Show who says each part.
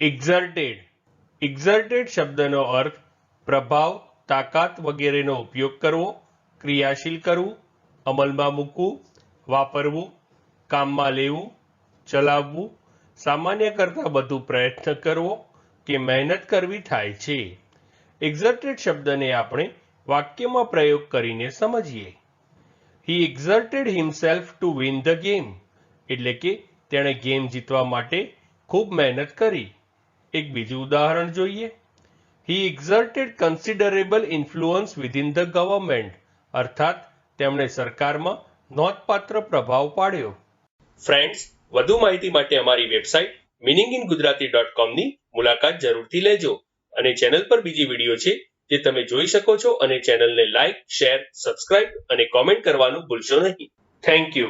Speaker 1: એક્ઝર્ટેડ એક્ઝર્ટેડ શબ્દનો અર્થ પ્રભાવ, તાકાત વગેરેનો ઉપયોગ કરવો, ક્રિયાશીલ કરવું, અમલમાં મૂકવું, વાપરવું, કામમાં લેવું, ચલાવવું, સામાન્ય કરતાં વધુ પ્રયત્ન કરવો કે મહેનત કરવી થાય છે. એક્ઝર્ટેડ શબ્દને આપણે વાક્યમાં પ્રયોગ કરીને સમજીએ. He exerted himself to win the game એટલે કે તેણે ગેમ જીતવા માટે ખૂબ મહેનત કરી. એક બીજું ઉદાહરણ જોઈએ. He exerted considerable influence within the government અર્થાત, તેમણે સરકારમાં નોંધપાત્ર પ્રભાવ પાડ્યો. ફ્રેન્ડ્સ વધુ માહિતી માટે અમારી website meaning in Gujarati dot કોમની મુલાકાત જરૂરથી લેજો. અને ચેનલ પર બીજી વીડિયો છે, જે તમે જોઈ શકો છો અને ચેનલને લાઇક શેર, સબસ્ક્રાઇબ અને કોમેન્ટ કરવાનું ભૂલશો નહીં. Thank you